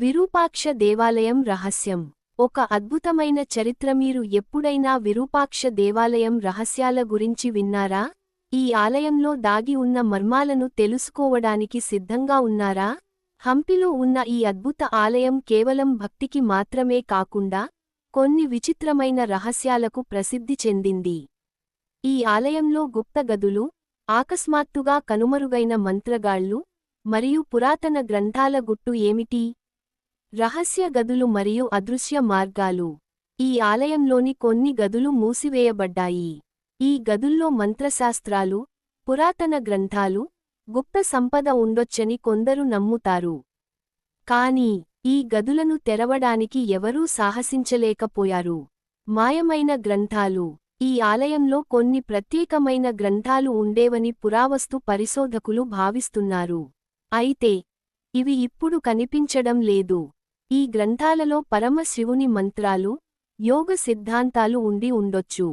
విరూపాక్ష దేవాలయం రహస్యం. ఒక అద్భుతమైన చరిత్ర మీరు ఎప్పుడైనా విరూపాక్ష దేవాలయం రహస్యాల గురించి విన్నారా? ఈ ఆలయంలో దాగి ఉన్న మర్మాలను తెలుసుకోవడానికి సిద్ధంగా ఉన్నారా? హంపిలో ఉన్న ఈ అద్భుత ఆలయం కేవలం భక్తికి మాత్రమే కాకుండా కొన్ని విచిత్రమైన రహస్యాలకు ప్రసిద్ధి చెందింది. ఈ ఆలయంలో గుప్త గదులు ఆకస్మాత్తుగా కనుమరుగైన మంత్రగాళ్ళు మరియు పురాతన గ్రంథాల గుట్టు ఏమిటి? రహస్య గదులు మరియు అదృశ్య మార్గాలు. ఈ ఆలయంలోని కొన్ని గదులు మూసివేయబడ్డాయి. ఈ గదుల్లో మంత్రశాస్త్రాలు పురాతన గ్రంథాలు గుప్త సంపద ఉండొచ్చని కొందరు నమ్ముతారు. కాని ఈ గదులను తెరవడానికి ఎవరూ సాహసించలేకపోయారు. మాయమైన గ్రంథాలు. ఈ ఆలయంలో కొన్ని ప్రత్యేకమైన గ్రంథాలు ఉండేవని పురావస్తు పరిశోధకులు భావిస్తున్నారు. అయితే ఇవి ఇప్పుడు కనిపించడం లేదు. ఈ గ్రంథాలలో పరమశివుని మంత్రాలు యోగ సిద్ధాంతాలు ఉండి ఉండొచ్చు.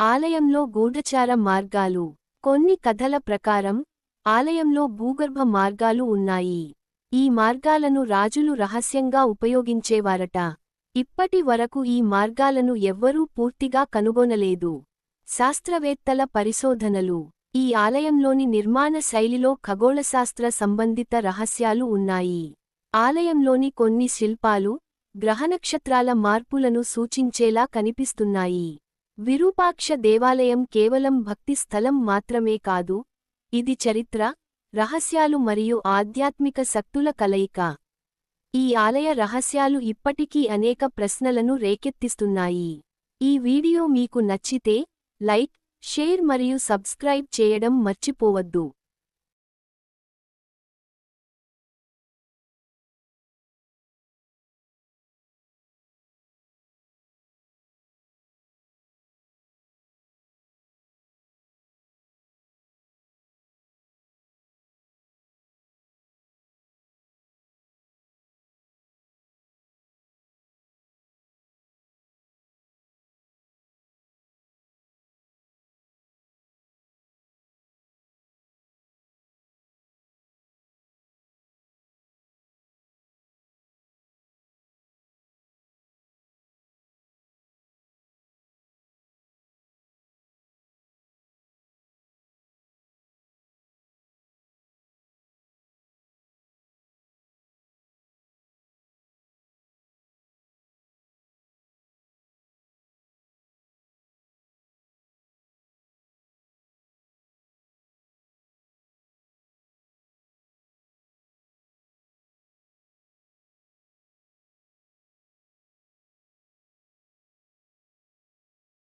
ఆలయంలో గూఢచార మార్గాలు. కొన్ని కథల ప్రకారం ఆలయంలో భూగర్భ మార్గాలు ఉన్నాయి. ఈ మార్గాలను రాజులు రహస్యంగా ఉపయోగించేవారట. ఇప్పటి వరకు ఈ మార్గాలను ఎవ్వరూ పూర్తిగా కనుగొనలేదు. శాస్త్రవేత్తల పరిశోధనలు. ఈ ఆలయంలోని నిర్మాణ శైలిలో ఖగోళశాస్త్ర సంబంధిత రహస్యాలు ఉన్నాయి. ఆలయంలోని కొన్ని శిల్పాలు గ్రహనక్షత్రాల మార్పులను సూచించేలా కనిపిస్తున్నాయి. విరూపాక్ష దేవాలయం కేవలం భక్తి స్థలం మాత్రమే కాదు ఇది చరిత్ర రహస్యాలు మరియు ఆధ్యాత్మిక శక్తుల కలయిక. ఈ ఆలయ రహస్యాలు ఇప్పటికీ అనేక ప్రశ్నలను రేకెత్తిస్తున్నాయి. ఈ వీడియో మీకు నచ్చితే లైక్ షేర్ మరియు సబ్స్క్రైబ్ చేయడం మర్చిపోవద్దు.